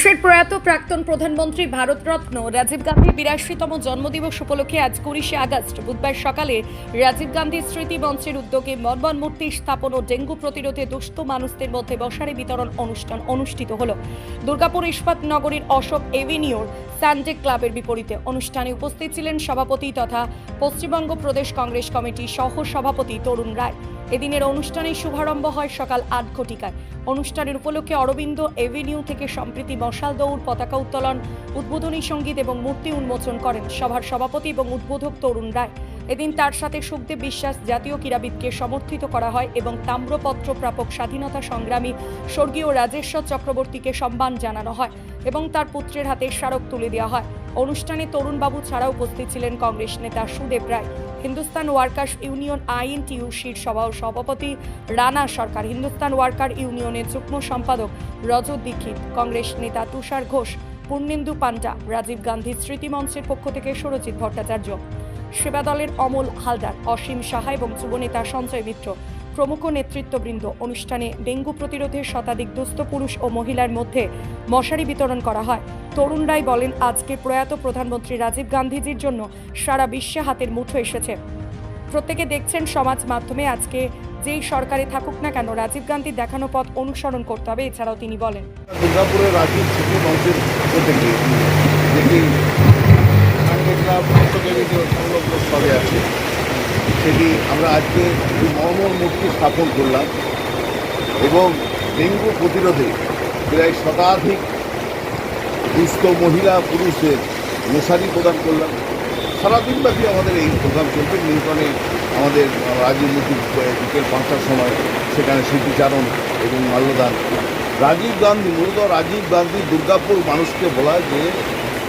দেশের প্রয়াত প্রাক্তন প্রধানমন্ত্রী ভারতরত্ন রাজীব গান্ধীর বিরাশিতম জন্মদিবস উপলক্ষে আজ কুড়িশে আগস্ট, বুধবার সকালে রাজীব গান্ধী স্মৃতি মঞ্চের উদ্যোগে মর্মন মূর্তি স্থাপন ও ডেঙ্গু প্রতিরোধে দুস্থ মানুষদের মধ্যে বসারে বিতরণ অনুষ্ঠান অনুষ্ঠিত হল। দুর্গাপুর ইস্পাত নগরীর অশোক এভিনিউর স্যান্ডেক ক্লাবের বিপরীতে অনুষ্ঠানে উপস্থিত ছিলেন সভাপতি তথা পশ্চিমবঙ্গ প্রদেশ কংগ্রেস কমিটির সহ সভাপতি তরুণ রায়। এদিনের অনুষ্ঠানের শুভারম্ভ হয় সকাল আট ঘটিকায়। অনুষ্ঠানের উপলক্ষে অরবিন্দ এভিনিউ থেকে সম্প্রীতি মশাল দৌড়, পতাকা উত্তোলন, উদ্বোধনী সংগীত এবং মূর্তি উন্মোচন করেন সভার সভাপতি এবং উদ্বোধক তরুণ রায়। এদিন তার সাথে সুখদেব বিশ্বাস জাতীয় ক্রীড়াবিদকে সমর্থিত করা হয় এবং তাম্রপত্র প্রাপক স্বাধীনতা সংগ্রামী স্বর্গীয় রাজেশ্বর চক্রবর্তীকে সম্মান জানানো হয় এবং তার পুত্রের হাতে স্মারক তুলে দেওয়া হয়। অনুষ্ঠানে তরুণবাবু ছাড়াও উপস্থিত ছিলেন কংগ্রেস নেতা সুদেব রায়। হিন্দুস্তান ওয়ার্কার্স ইউনিয়ন আইএনটিইউসির সভা ও সভাপতি রানা সরকার। হিন্দুস্তান ওয়ার্কার ইউনিয়নের যুগ্ম সম্পাদক রজত দীক্ষিত, কংগ্রেস নেতা তুষার ঘোষ, পূর্ণেন্দু পান্ডা, রাজীব গান্ধী স্মৃতি মঞ্চের পক্ষ থেকে সুরজিৎ ভট্টাচার্য। সেবা দলের অমল হালদার, অসীম সাহা এবং যুবনেতা সঞ্জয় মিত্র। প্রমুখ নেতৃত্ববৃন্দ অনুষ্ঠানে ডেঙ্গু প্রতিরোধে শতাধিক দুস্থ পুরুষ ও মহিলার মধ্যে মশারি বিতরণ করা হয়। তরুণ রায় বলেন, আজকে প্রয়াত প্রধানমন্ত্রী রাজীব গান্ধীজির জন্য সারা বিশ্বে হাতের মুঠো এসেছে। প্রত্যেকে দেখছেন সমাজ মাধ্যমে আজকে যেই সরকারে থাকুক না কেন রাজীব গান্ধীর দেখানো পথ অনুসরণ করতে হবে, এছাড়াও তিনি বলেন। দুর্গাপুরের রাজীব আছে। সেটি আমরা আজকে মর্মর মূর্তি স্থাপন করলাম এবং ডেঙ্গু প্রতিরোধে প্রায় শতাধিক দুস্থ মহিলা পুরুষদের মশারি প্রদান করলাম। সারাদিনব্যাপী আমাদের এই প্রোগ্রাম চলবে। নিউটনে আমাদের রাজীব মূর্তি বিকেল পাঁচটার সময় সেখানে স্মৃতিচারণ এবং মাল্যদান। রাজীব গান্ধী, মূলত রাজীব গান্ধী দুর্গাপুর মানুষকে বলা যে,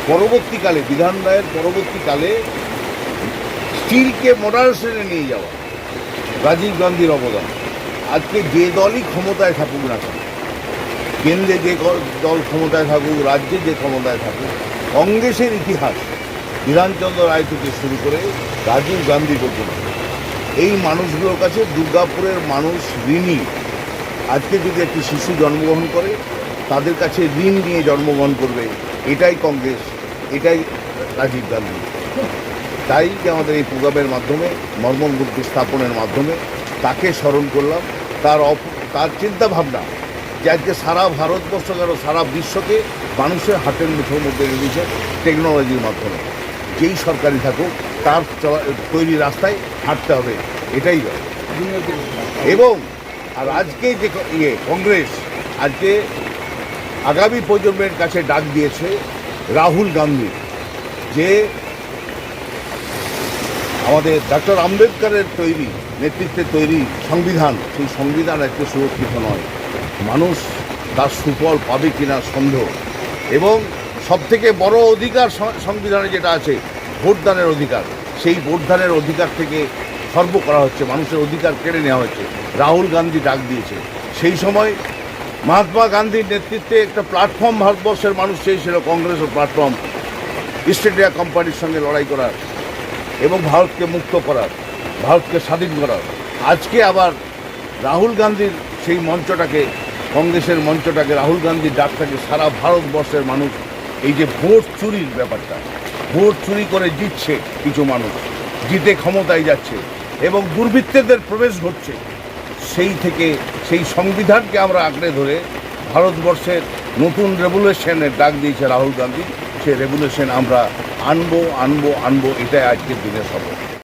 পরবর্তীকালে, বিধান রায়ের পরবর্তীকালে স্টিলকে মডারেশনে নিয়ে যাওয়া। রাজীব গান্ধীর অবদান। আজকে যে দলই ক্ষমতায় থাকুক না কেন, কেন্দ্রে যে দল ক্ষমতায় থাকুক, রাজ্যে যে ক্ষমতায় থাকুক, কংগ্রেসের ইতিহাস বিধানচন্দ্র রায় থেকে শুরু করে রাজীব গান্ধী পর্যন্ত। এই মানুষগুলোর কাছে দুর্গাপুরের মানুষ ঋণী। আজকে যদি একটি শিশু জন্মগ্রহণ করে, তাদের কাছে ঋণ নিয়ে জন্মগ্রহণ করবে, এটাই কংগ্রেস, এটাই রাজীব গান্ধী। তাই যে আমাদের এই প্রোগ্রামের মাধ্যমে, মর্মন মূর্তি স্থাপনের মাধ্যমে তাকে স্মরণ করলাম। তার অপ- তার চিন্তাভাবনা যে আজকে সারা ভারতবর্ষ কেন সারা বিশ্বকে মানুষের হাতের মুঠোর মধ্যে এনে দিয়েছে টেকনোলজির মাধ্যমে। যেই সরকারি থাকুক, তার তৈরি রাস্তায় হাঁটতে হবে, এটাই এবং আর আজকে যে ইয়ে কংগ্রেস আজকে আগামী প্রজন্মের কাছে ডাক দিয়েছে রাহুল গান্ধী, যে আমাদের ডক্টর আম্বেদকরের তৈরি নেতৃত্বে তৈরি সংবিধান, সেই সংবিধান একটু সুরক্ষিত নয়। মানুষ তার সুফল পাবে কিনা সন্দেহ। এবং সবথেকে বড় অধিকার সংবিধানে যেটা আছে, ভোটদানের অধিকার। সেই ভোটদানের অধিকার থেকে সর্ব করা হচ্ছে, মানুষের অধিকার কেড়ে নেওয়া হচ্ছে। রাহুল গান্ধী ডাক দিয়েছে। সেই সময় মহাত্মা গান্ধীর নেতৃত্বে একটা প্ল্যাটফর্ম ভারতবর্ষের মানুষ চেয়েছিল, কংগ্রেসের প্ল্যাটফর্ম, ইস্ট ইন্ডিয়া কোম্পানির সঙ্গে লড়াই করার। এবং ভারতকে মুক্ত করার, ভারতকে স্বাধীন করার। আজকে আবার রাহুল গান্ধীর সেই মঞ্চটাকে, কংগ্রেসের মঞ্চটাকে, রাহুল গান্ধীর ডাকটাকে সারা ভারতবর্ষের মানুষ, এই যে ভোট চুরির ব্যাপারটা, ভোট চুরি করে জিতছে কিছু মানুষ, জিতে ক্ষমতায় যাচ্ছে, এবং দুর্বৃত্তদের প্রবেশ ঘটছে, সেই থেকে সেই সংবিধানকে আমরা আঁকড়ে ধরে ভারতবর্ষের নতুন রেভুলেশনের ডাক দিয়েছে রাহুল গান্ধী, সেই রেভুলেশন আমরা আনব আনব আনব এটাই আজকের দিনের শপথ